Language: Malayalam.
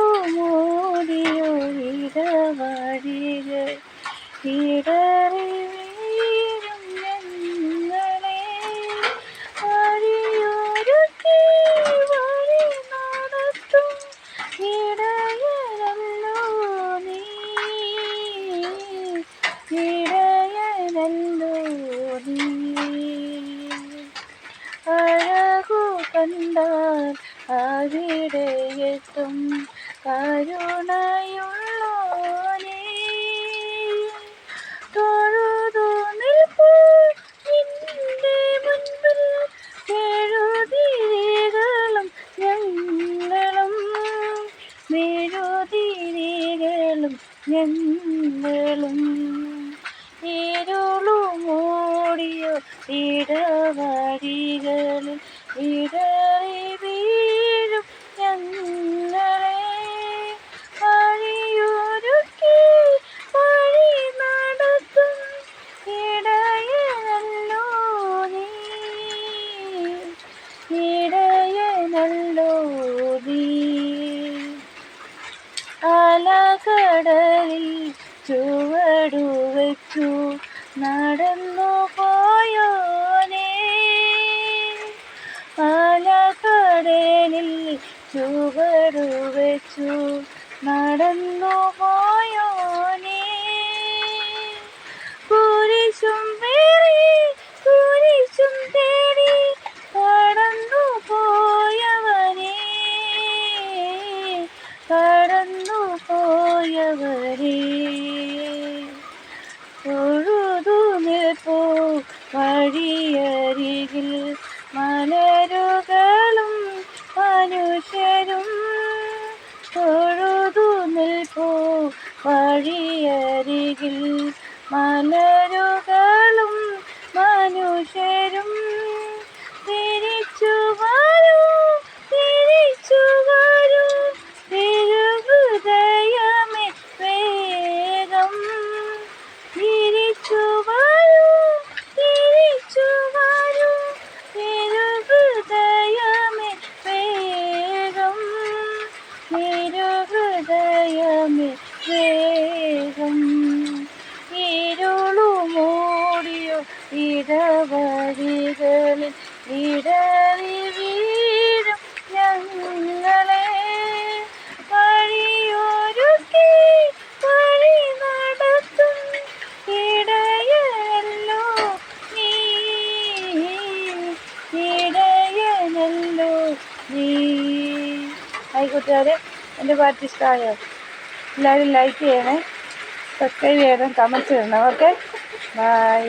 ഇരുളുമൂടിയോ ഇടവഴികൾ ഇടറി കണ്ടാൽ അവിടെ എത്തും കരുണയുള്ളോനേ. തൊഴുതു നിൽപ്പൂ ഞങ്ങളും. മെഴുതിരികളും ഇരുളുമൂടിയോ അലകടലിൽ ചുവടുവെച്ചു നടന്നു പോയോനേ അലകടലിൽ ചുവടുവെച്ചു നടന്നു പോയവരേ തൊഴുതു നിൽപ്പോ വഴിയരികിൽ മലരുകളും മനുഷ്യരും തൊഴുതു നിൽപ്പോ വഴിയരികിൽ മലരുകളും ഇടറി വീഴും ഞങ്ങളെ. വഴിയൊരുക്കി വഴി നടത്തും ഇടയനല്ലോ നീ. ഇടയനല്ലോ നീ. ഹായ് കൂട്ടുകാരെ എന്റെ പാട്ട് ഇഷ്ടമായോ? എല്ലാവരും ലൈക്ക് ചെയ്യണേ. സബ്സ്ക്രൈബ് ചെയ്യണം കമൻസ് ചെയ്യണം ഓക്കെ ബൈ